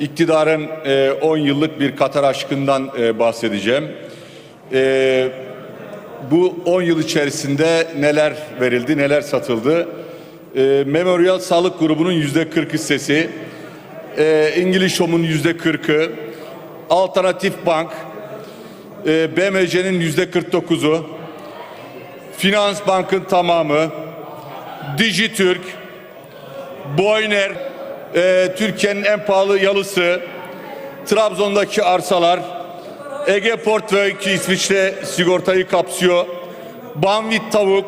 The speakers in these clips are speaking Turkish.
iktidarın e, 10 yıllık bir Katar aşkından e, bahsedeceğim. E, bu 10 yıl içerisinde neler verildi, neler satıldı? E, Memorial Sağlık Grubu'nun yüzde 40 hissesi, e, İngiliz Home'un yüzde 40'ı, Alternatif Bank, e, BMC'nin yüzde 49'u, Finans Bank'ın tamamı, Dijitürk, Boyner, e, Türkiye'nin en pahalı yalısı, Trabzon'daki arsalar, Ege Portföy ki İsviçre sigortayı kapsıyor, Banvit Tavuk,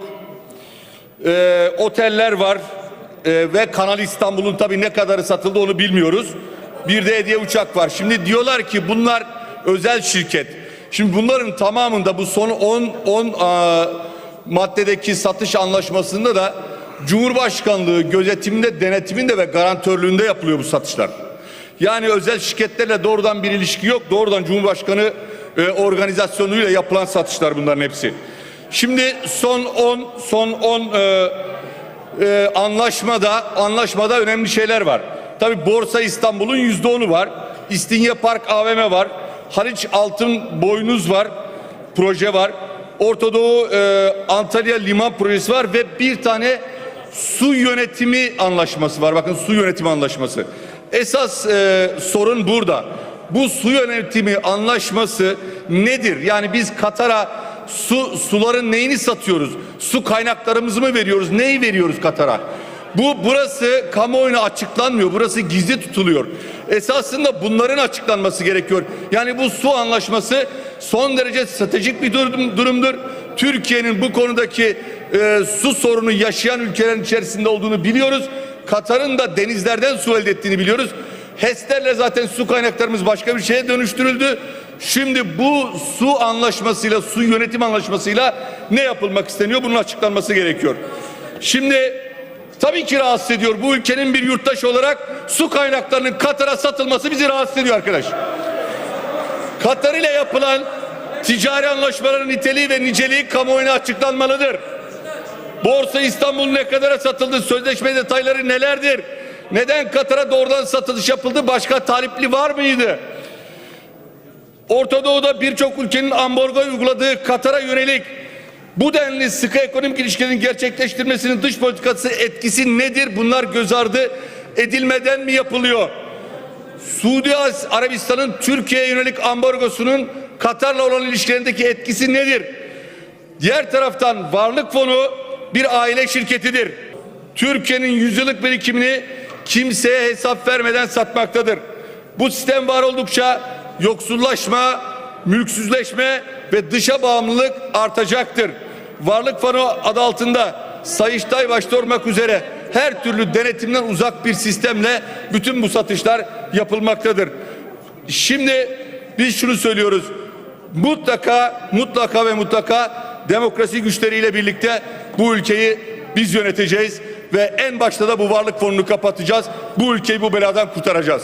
e, oteller var e, ve Kanal İstanbul'un tabii ne kadarı satıldı onu bilmiyoruz. Bir de hediye uçak var. Şimdi diyorlar ki bunlar özel şirket. Şimdi bunların tamamında bu son 10 10 aa, maddedeki satış anlaşmasında da Cumhurbaşkanlığı gözetiminde, denetiminde ve garantörlüğünde yapılıyor bu satışlar. Yani özel şirketlerle doğrudan bir ilişki yok. Doğrudan Cumhurbaşkanı e, organizasyonuyla yapılan satışlar bunların hepsi. Şimdi son 10 son 10 e, e, anlaşmada anlaşmada önemli şeyler var. Tabi Borsa İstanbul'un yüzde onu var. İstinye Park AVM var. Haliç Altın Boynuz var. Proje var. Orta Doğu e, Antalya Liman projesi var ve bir tane su yönetimi anlaşması var. Bakın su yönetimi anlaşması. Esas e, sorun burada. Bu su yönetimi anlaşması nedir? Yani biz Katar'a su suların neyini satıyoruz? Su kaynaklarımızı mı veriyoruz? Neyi veriyoruz Katar'a? Bu burası kamuoyuna açıklanmıyor. Burası gizli tutuluyor. Esasında bunların açıklanması gerekiyor. Yani bu su anlaşması son derece stratejik bir durum, durumdur. Türkiye'nin bu konudaki e, su sorunu yaşayan ülkelerin içerisinde olduğunu biliyoruz. Katar'ın da denizlerden su elde ettiğini biliyoruz. HES'lerle zaten su kaynaklarımız başka bir şeye dönüştürüldü. Şimdi bu su anlaşmasıyla, su yönetim anlaşmasıyla ne yapılmak isteniyor? Bunun açıklanması gerekiyor. Şimdi tabii ki rahatsız ediyor. Bu ülkenin bir yurttaşı olarak su kaynaklarının Katar'a satılması bizi rahatsız ediyor arkadaş. Katar ile yapılan ticari anlaşmaların niteliği ve niceliği kamuoyuna açıklanmalıdır. Borsa İstanbul ne kadara satıldı? Sözleşme detayları nelerdir? Neden Katar'a doğrudan satış yapıldı? Başka talipli var mıydı? Orta Doğu'da birçok ülkenin ambargo uyguladığı Katar'a yönelik bu denli sıkı ekonomik ilişkilerin gerçekleştirmesinin dış politikası etkisi nedir? Bunlar göz ardı edilmeden mi yapılıyor? Suudi Arabistan'ın Türkiye'ye yönelik ambargosunun Katar'la olan ilişkilerindeki etkisi nedir? Diğer taraftan varlık fonu bir aile şirketidir. Türkiye'nin yüzyıllık birikimini kimseye hesap vermeden satmaktadır. Bu sistem var oldukça yoksullaşma, mülksüzleşme ve dışa bağımlılık artacaktır. Varlık fonu adı altında Sayıştay başta olmak üzere her türlü denetimden uzak bir sistemle bütün bu satışlar yapılmaktadır. Şimdi biz şunu söylüyoruz. Mutlaka, mutlaka ve mutlaka demokrasi güçleriyle birlikte bu ülkeyi biz yöneteceğiz ve en başta da bu varlık fonunu kapatacağız. Bu ülkeyi bu beladan kurtaracağız.